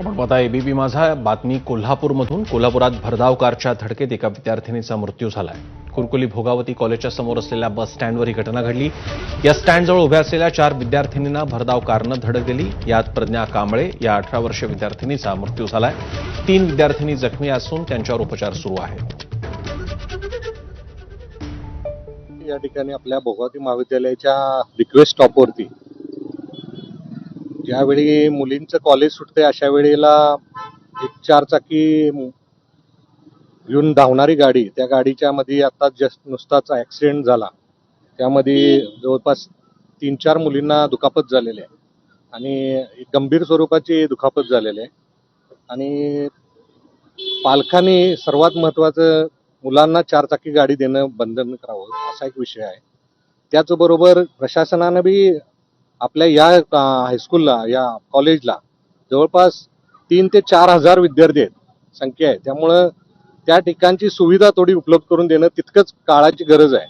आपण पाहता एबीपी माझा बातमी कोल्हापूरमधून. कोल्हापुरात भरधाव कारच्या धडकेत एका विद्यार्थिनीचा मृत्यू झालाय. कुरकुली भोगावती कॉलेजच्या समोर असलेल्या बस स्टँडवर ही घटना घडली. या स्टँडजवळ उभ्या असलेल्या चार विद्यार्थिनींना भरधाव कारनं धडक दिली. यात प्रज्ञा कांबळे या अठरा वर्षीय विद्यार्थिनीचा मृत्यू झालाय. तीन विद्यार्थिनी जखमी असून त्यांच्यावर उपचार सुरू आहेत. या ठिकाणी आपल्या भोगावती महाविद्यालयाच्या रिक्वेस्ट स्टॉपवरती ज्यावेळी मुलींचं कॉलेज सुटते अशा वेळेला एक चारचाकी येऊन घेऊन धावणारी गाडी त्या गाडीच्या मध्ये आता जस्ट नुसताच ऍक्सिडेंट झाला. त्यामध्ये जवळपास तीन चार मुलींना दुखापत झालेली आहे. आणि गंभीर स्वरूपाची दुखापत झालेली आहे. आणि पालकांनी सर्वात महत्वाचं मुलांना चारचाकी गाडी देणं बंधन करावं असा एक विषय आहे. त्याचबरोबर प्रशासनानं बी आपल्या या हायस्कूलला या कॉलेजला जवळपास तीन ते चार हजार विद्यार्थी आहेत संख्या आहे. त्यामुळं त्या ठिकाणची सुविधा थोडी उपलब्ध करून देणं तितकंच काळाची गरज आहे.